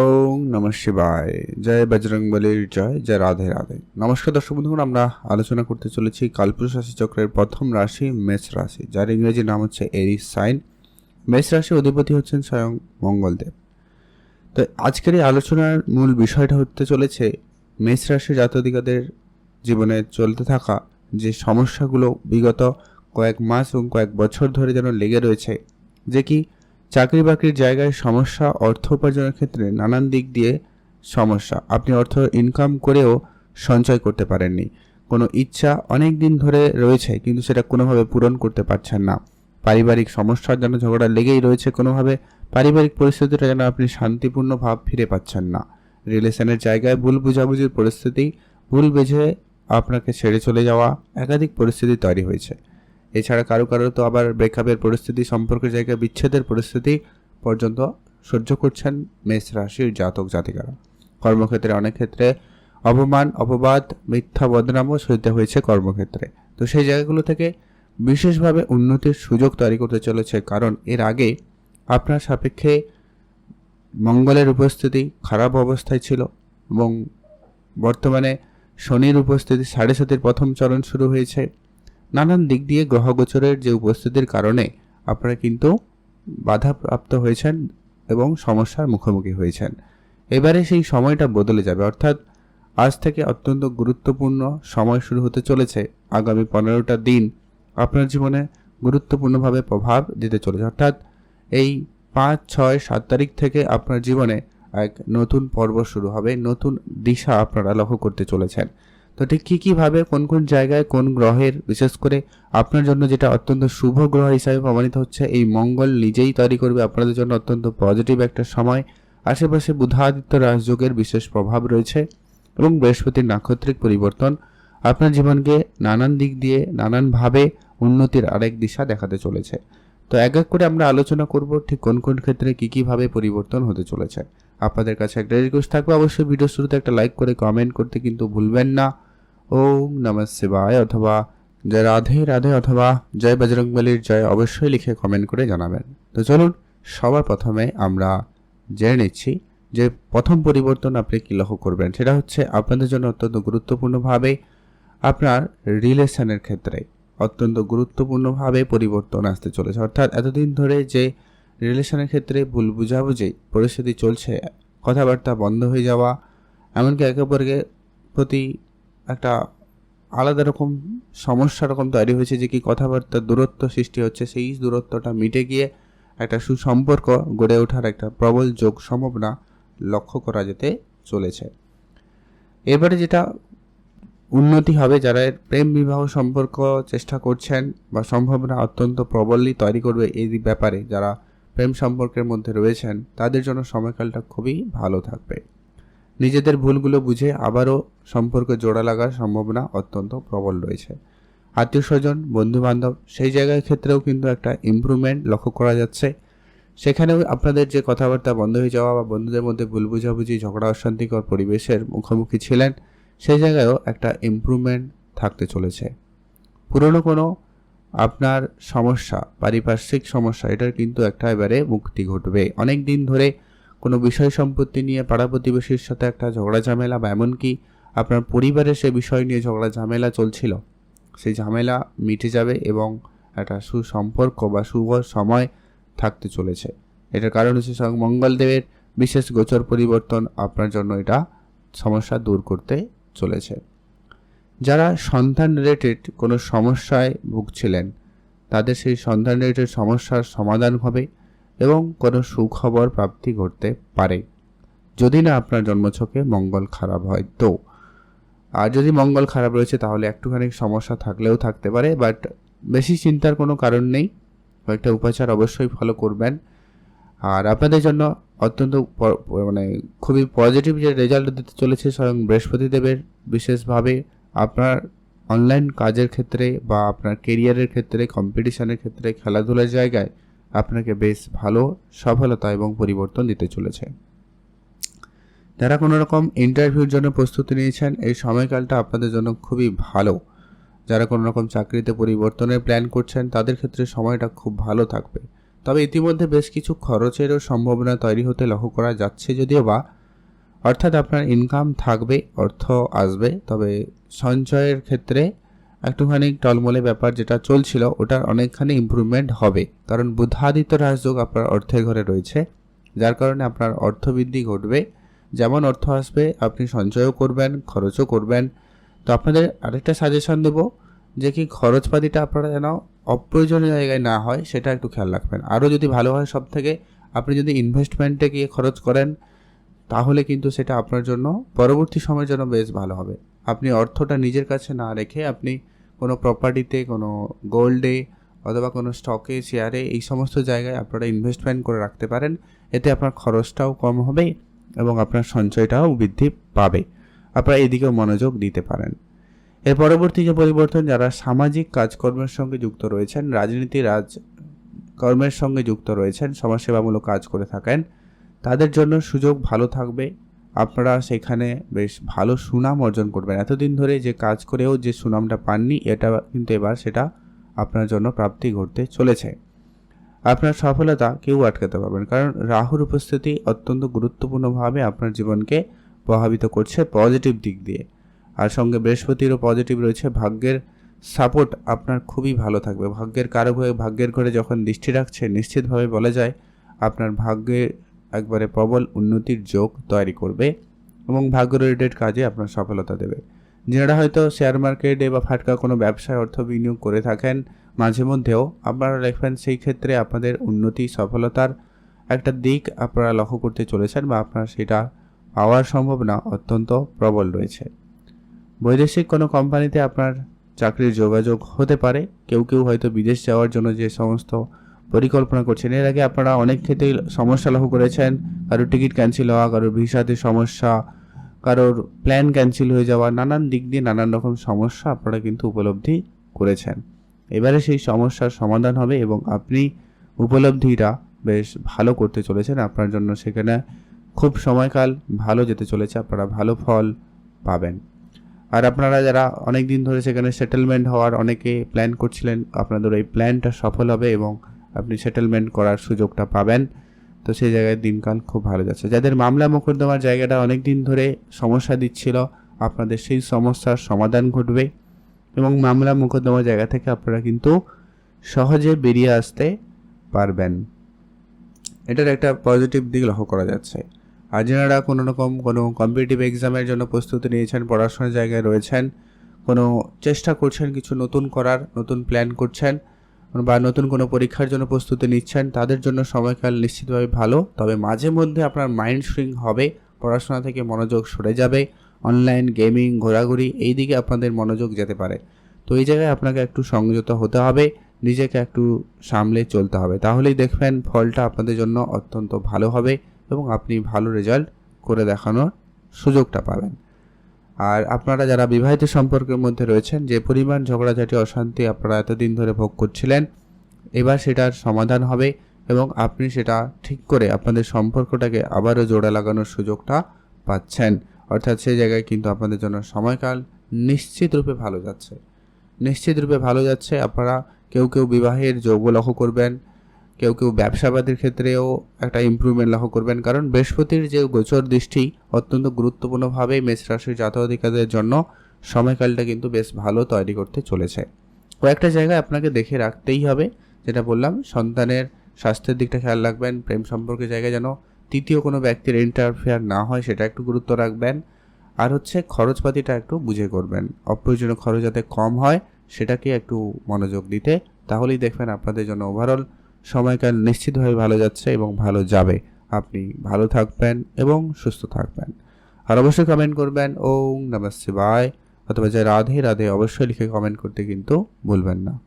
ওম নম শিবায়। জয় বজরং বলির জয় জয় রাধে রাধে। নমস্কার দর্শক বন্ধুগণ, আমরা আলোচনা করতে চলেছি কালপুরুষ রাশি চক্রের প্রথম রাশি, মেষ রাশি, যার ইংরেজি নাম হচ্ছে এরিস সাইন। মেষ রাশি অধিপতি হচ্ছেন স্বয়ং মঙ্গলদেব। তো আজকের এই আলোচনার মূল বিষয়টা হতে চলেছে মেষ রাশির জাতদিকাদের জীবনে চলতে থাকা যে সমস্যাগুলো বিগত কয়েক মাস এবং কয়েক বছর ধরে যেন লেগে রয়েছে, যে কি চাকরি বাকরির জায়গায় সমস্যা, অর্থ উপার্জনের ক্ষেত্রে নানান দিক দিয়ে সমস্যা। আপনি অর্থ ইনকাম করেও সঞ্চয় করতে পারেননি। কোনো ইচ্ছা অনেক দিন ধরে রয়েছে, কিন্তু সেটা কোনোভাবে পূরণ করতে পারছেন না। পারিবারিক সমস্যার যেন ঝগড়া লেগেই রয়েছে, কোনোভাবে পারিবারিক পরিস্থিতিটা যেন আপনি শান্তিপূর্ণ ভাব ফিরে পাচ্ছেন না। রিলেশনের জায়গায় ভুল বুঝাবুঝির পরিস্থিতি, ভুল বেঝে আপনাকে ছেড়ে চলে যাওয়া একাধিক পরিস্থিতি তৈরি হয়েছে। এছাড়া কারও কারও তো আবার ব্রেকআপের পরিস্থিতি, সম্পর্কের জায়গায় বিচ্ছেদের পরিস্থিতি পর্যন্ত সহ্য করছেন মেষ রাশির জাতক জাতিকারা। কর্মক্ষেত্রে অনেক ক্ষেত্রে অপমান, অপবাদ, মিথ্যা বদনামও সইতে হয়েছে কর্মক্ষেত্রে। তো সেই জায়গাগুলো থেকে বিশেষভাবে উন্নতির সুযোগ তৈরি করতে চলেছে, কারণ এর আগে আপনার সাপেক্ষে মঙ্গলের উপস্থিতি খারাপ অবস্থায় ছিল এবং বর্তমানে শনির উপস্থিতি সাড়ে সাতের প্রথম চরণ শুরু হয়েছে। নানান দিক দিয়ে গ্রহগোচরের যে উপস্থিতির কারণে আপনারা কিন্তু বাধাপ্রাপ্ত হয়েছেন এবং সমস্যার মুখোমুখি হয়েছেন। এবারে সেই সময়টা বদলে যাবে। অর্থাৎ আজ থেকে অত্যন্ত গুরুত্বপূর্ণ সময় শুরু হতে চলেছে। আগামী পনেরোটা দিন আপনার জীবনে গুরুত্বপূর্ণভাবে প্রভাব দিতে চলেছে। অর্থাৎ এই পাঁচ, ছয়, সাত তারিখ থেকে আপনার জীবনে এক নতুন পর্ব শুরু হবে। নতুন দিশা আপনারা লক্ষ্য করতে চলেছেন। তো ঠিক কী কীভাবে কোন কোন জায়গায়, কোন গ্রহের, বিশেষ করে আপনার জন্য যেটা অত্যন্ত শুভ গ্রহ হিসাবে প্রমাণিত হচ্ছে, এই মঙ্গল নিজেই তৈরি করবে আপনাদের জন্য অত্যন্ত পজিটিভ একটা সময়। আশেপাশে বুধাদিত্য রাজযোগের বিশেষ প্রভাব রয়েছে এবং বৃহস্পতির নাক্ষত্রিক পরিবর্তন আপনার জীবনকে নানান দিক দিয়ে নানানভাবে উন্নতির আরেক দিশা দেখাতে চলেছে। তো এক এক করে আমরা আলোচনা করব, ঠিক কোন কোন ক্ষেত্রে কী কীভাবে পরিবর্তন হতে চলেছে। আপনাদের কাছে একটা রিকোয়েস্ট থাকবে, অবশ্যই ভিডিও শুরুতে একটা লাইক করে কমেন্ট করতে কিন্তু ভুলবেন না। ওম নমঃ শিবায় অথবা জয় রাধে রাধে অথবা জয় বজরংবলির জয় অবশ্যই লিখে কমেন্ট করে জানাবেন। তো চলুন, সবার প্রথমে আমরা জেনে নিচ্ছি যে প্রথম পরিবর্তন আপনি কী লক্ষ্য করবেন? সেটা হচ্ছে আপনাদের জন্য অত্যন্ত গুরুত্বপূর্ণভাবে আপনার রিলেশনের ক্ষেত্রে অত্যন্ত গুরুত্বপূর্ণভাবে পরিবর্তন আসতে চলেছে। অর্থাৎ এতদিন ধরে যে রিলেশনের ক্ষেত্রে ভুল বুঝাবুঝি পরিস্থিতি চলছে, কথাবার্তা বন্ধ হয়ে যাওয়া, এমনকি একে অপরকে প্রতি একটা আলাদা রকম সমস্যা রকম তৈরি হয়েছে যে কি কথাবার্তা দূরত্ব সৃষ্টি হচ্ছে, সেই দূরত্বটা মিটে গিয়ে একটা সুসম্পর্ক গড়ে ওঠার একটা প্রবল যোগ সম্ভাবনা লক্ষ্য করা যেতে চলেছে। এবারে যেটা উন্নতি হবে, যারা প্রেম বিবাহ সম্পর্ক চেষ্টা করছেন বা সম্ভাবনা অত্যন্ত প্রবলই তৈরি করবে এই ব্যাপারে, যারা প্রেম সম্পর্কের মধ্যে রয়েছেন, তাদের জন্য সময়কালটা খুবই ভালো থাকবে। নিজেদের ভুলগুলো বুঝে আবারও সম্পর্ক জোড়া লাগার সম্ভাবনা অত্যন্ত প্রবল রয়েছে। আত্মীয় স্বজন বন্ধুবান্ধব, সেই জায়গার ক্ষেত্রেও কিন্তু একটা ইম্প্রুভমেন্ট লক্ষ্য করা যাচ্ছে। সেখানেও আপনাদের যে কথাবার্তা বন্ধ হয়ে যাওয়া বা বন্ধুদের মধ্যে ভুল বুঝাবুঝি, ঝগড়া অশান্তিকর পরিবেশের মুখোমুখি ছিলেন, সেই জায়গায়ও একটা ইম্প্রুভমেন্ট থাকতে চলেছে। পুরনো কোনো আপনার সমস্যা, পারিপার্শ্বিক সমস্যা, এটার কিন্তু একটা এবারে মুক্তি ঘটবে। অনেক দিন ধরে কোনো বিষয় সম্পত্তি নিয়ে পাড়া প্রতিবেশীর সাথে একটা ঝগড়া ঝামেলা বা এমনকি আপনার পরিবারে সে বিষয় নিয়ে ঝগড়া ঝামেলা চলছিল সেই ঝামেলা মিটে যাবে এবং একটা সুসম্পর্ক বা শুভ সময় থাকতে চলেছে। এটার কারণ হচ্ছে স্বয়ং মঙ্গলদেবের বিশেষ গোচর পরিবর্তন আপনার জন্য এটা সমস্যা দূর করতে চলেছে। যারা সন্তান রিলেটেড কোনো সমস্যায় ভুগছিলেন, তাদের সেই সন্তান রিলেটেড সমস্যার সমাধান হবে এবং কোনো সুখবর প্রাপ্তি ঘটতে পারে। যদি না আপনার জন্মছকে মঙ্গল খারাপ হয় তো। আর যদি মঙ্গল খারাপ রয়েছে, তাহলে একটুখানি সমস্যা থাকলেও থাকতে পারে বাট বেশি চিন্তার কোনো কারণ নেই। কয়েকটা উপাচার অবশ্যই ফলো করবেন। আর আপনাদের জন্য অত্যন্ত মানে খুবই পজিটিভ যে রেজাল্ট দিতে চলেছে স্বয়ং বৃহস্পতিদেবের, বিশেষভাবে আপনার অনলাইন কাজের ক্ষেত্রে বা আপনার কেরিয়ারের ক্ষেত্রে কম্পিটিশনের ক্ষেত্রে, খেলাধুলার জায়গায় আপনাকে বেশ ভালো সফলতা এবং পরিবর্তন দিতে চলেছে। যারা কোনো রকম ইন্টারভিউর জন্য প্রস্তুতি নিয়েছেন, এই সময়কালটা আপনাদের জন্য খুবই ভালো। যারা কোনো রকম চাকরিতে পরিবর্তনের প্ল্যান করছেন, তাদের ক্ষেত্রে সময়টা খুব ভালো থাকবে। তবে ইতিমধ্যে বেশ কিছু খরচেরও সম্ভাবনা তৈরি হতে লক্ষ্য করা যাচ্ছে যদিও বা অর্থাৎ আপনার ইনকাম থাকবে, অর্থ আসবে, তবে সঞ্চয়ের ক্ষেত্রে একটুখানি টলমলে ব্যাপার যেটা চলছিল, ওটার অনেকখানি ইমপ্রুভমেন্ট হবে। কারণ বুধাদিত্য রাজযোগ আপনার অর্থের ঘরে রয়েছে, যার কারণে আপনার অর্থবৃদ্ধি ঘটবে। যেমন অর্থ আসবে, আপনি সঞ্চয়ও করবেন, খরচও করবেন। তো আপনাদের আরেকটা সাজেশন দেবো, যে কি খরচপাতিটা আপনারা যেন অপ্রয়োজনীয় জায়গায় না হয়, সেটা একটু খেয়াল রাখবেন। আরও যদি ভালো হয় সব থেকে আপনি যদি ইনভেস্টমেন্টে গিয়ে খরচ করেন তাহলে কিন্তু সেটা আপনার জন্য, পরবর্তী সময়ের জন্য বেশ ভালো হবে। আপনি অর্থটা নিজের কাছে না রেখে আপনি কোনো প্রপার্টিতে কোনো গোল্ডে অথবা কোনো স্টকে শেয়ারে এই সমস্ত জায়গায় আপনারা ইনভেস্টমেন্ট করে রাখতে পারেন। এতে আপনার খরচটাও কম হবে এবং আপনার সঞ্চয়টাও বৃদ্ধি পাবে। আপনারা এদিকেও মনোযোগ দিতে পারেন। এর পরবর্তী যে পরিবর্তন, যারা সামাজিক কাজকর্মের সঙ্গে যুক্ত রয়েছেন, রাজনীতি, রাজ কর্মের সঙ্গে যুক্ত রয়েছেন, সমাজসেবামূলক কাজ করে থাকেন তাদের জন্য সুযোগ ভালো থাকবে। আপনারা সেখানে বেশ ভালো সুনাম অর্জন করবেন। এতদিন ধরে যে কাজ করেও যে সুনামটা পাননি, এটা কিন্তু এবার সেটা আপনার জন্য প্রাপ্তি ঘটতে চলেছে। আপনার সফলতা কেউ আটকাতে পারবেন কারণ রাহুর উপস্থিতি অত্যন্ত গুরুত্বপূর্ণভাবে আপনার জীবনকে প্রভাবিত করছে পজিটিভ দিক দিয়ে। আর সঙ্গে বৃহস্পতিরও পজিটিভ রয়েছে। ভাগ্যের সাপোর্ট আপনার খুবই ভালো থাকবে। ভাগ্যের কারও ভাগ্যের ঘরে যখন দৃষ্টি রাখছে, নিশ্চিতভাবে বলা যায় আপনার ভাগ্যে একবারে প্রবল উন্নতির যোগ তৈরি করবে এবং ভাগ্য রিলেটেড কাজে আপনার সফলতা দেবে। যারা হয়তো শেয়ার মার্কেটে বা ফাটকা কোনো ব্যবসায় অর্থ বিনিয়োগ করে থাকেন, মাঝে মধ্যেও আপনারা দেখবেন সেই ক্ষেত্রে আপনাদের উন্নতি, সফলতার একটা দিক আপনারা লক্ষ্য করতে চলেছেন বা আপনার সেটা পাওয়ার সম্ভাবনা অত্যন্ত প্রবল রয়েছে। বৈদেশিক কোনো কোম্পানিতে আপনার চাকরির যোগাযোগ হতে পারে। কেউ কেউ হয়তো বিদেশ যাওয়ার জন্য যে সমস্ত পরিকল্পনা করছেন। এর আগে আপনারা অনেক ক্ষেত্রেই সমস্যা লক্ষ্য করেছেন। কারোর টিকিট ক্যান্সেল হওয়া, কারোর ভিসাতে সমস্যা, কারোর প্ল্যান ক্যান্সেল হয়ে যাওয়া, নানান দিক দিয়ে নানান রকম সমস্যা আপনারা কিন্তু উপলব্ধি করেছেন। এবারে সেই সমস্যার সমাধান হবে এবং আপনি উপলব্ধিটা বেশ ভালো করতে চলেছেন আপনার জন্য। সেখানে খুব সময়কাল ভালো যেতে চলেছে, আপনারা ভালো ফল পাবেন। আর আপনারা যারা অনেক দিন ধরে সেখানে সেটেলমেন্ট হওয়ার অনেকে প্ল্যান করছিলেন, আপনাদের এই প্ল্যানটা সফল হবে এবং আপনি সেটেলমেন্ট করার সুযোগটা পাবেন। তো সেই জায়গায় দিনকাল খুব ভালো যাচ্ছে। যাদের মামলা মোকদ্দমার জায়গাটা অনেক দিন ধরে সমস্যা দিচ্ছিল, আপনাদের সেই সমস্যার সমাধান ঘটবে এবং মামলা মোকদ্দমার জায়গা থেকে আপনারা কিন্তু সহজে বেরিয়ে আসতে পারবেন। এটার একটা পজিটিভ দিক লক্ষ্য করা যাচ্ছে। আর যারা কোনো রকম কোনো কম্পিটিটিভ এক্সামের জন্য প্রস্তুতি নিয়েছেন, পড়াশোনার জায়গায় রয়েছেন, কোনো চেষ্টা করছেন কিছু নতুন করার, নতুন প্ল্যান করছেন। বা নতুন কোনো পরীক্ষার জন্য প্রস্তুতি নিচ্ছেন, তাদের জন্য সময়কাল নিশ্চিতভাবে ভালো। তবে মাঝে মধ্যে আপনার মাইন্ড সুইং হবে, পড়াশোনা থেকে মনোযোগ সরে যাবে অনলাইন গেমিং ঘোরাঘুরি, এই দিকে আপনাদের মনোযোগ যেতে পারে। তো এই জায়গায় আপনাকে একটু সংযত হতে হবে, নিজেকে একটু সামলে চলতে হবে। তাহলেই দেখবেন ফলটা আপনাদের জন্য অত্যন্ত ভালো হবে এবং আপনি ভালো রেজাল্ট করে দেখানোর সুযোগটা পাবেন। আর আপনারা যারা বিবাহিত সম্পর্কের মধ্যে রয়েছেন, যে পরিমাণ ঝগড়াঝাটি, অশান্তি আপনারা এতদিন ধরে ভোগ করছিলেন, এবার সেটার সমাধান হবে এবং আপনি সেটা ঠিক করে আপনাদের সম্পর্কটাকে আবারও জোড়া লাগানোর সুযোগটা পাচ্ছেন। অর্থাৎ সেই জায়গায় কিন্তু আপনাদের জন্য সময়কাল নিশ্চিত রূপে ভালো যাচ্ছে। নিশ্চিত রূপে ভালো যাচ্ছে, আপনারা কেউ কেউ বিবাহের যোগ্য লক্ষ্য করবেন কেউ কেউ ব্যবসাবাদের ক্ষেত্রেও একটা ইমপ্রুভমেন্ট লক্ষ্য করবেন। কারণ বৃহস্পতির যে গোচর দৃষ্টি অত্যন্ত গুরুত্বপূর্ণভাবে মেষ রাশির জাতকাদের জন্য সময়কালটা কিন্তু বেশ ভালো তৈরি করতে চলেছে। কয়েকটা জায়গায় আপনাকে দেখে রাখতেই হবে, যেটা বললাম, সন্তানের স্বাস্থ্যের দিকটা খেয়াল রাখবেন, প্রেম সম্পর্কের জায়গায় যেন তৃতীয় কোনো ব্যক্তির ইন্টারফেয়ার না হয়, সেটা একটু গুরুত্ব রাখবেন। আর হচ্ছে খরচপাতিটা একটু বুঝে করবেন। অপ্রয়োজনীয় খরচ যাতে কম হয়, সেটাকে একটু মনোযোগ দিতে, তাহলেই দেখবেন আপনাদের জন্য ওভারঅল সময়কাল নিশ্চিতভাবে ভালো যাচ্ছে এবং ভালো যাবে। আপনি ভালো থাকবেন এবং সুস্থ থাকবেন। আর অবশ্যই কমেন্ট করবেন ওম নমস্তে বাই অথবা যে রাধে রাধে, অবশ্যই লিখে কমেন্ট করতে কিন্তু ভুলবেন না।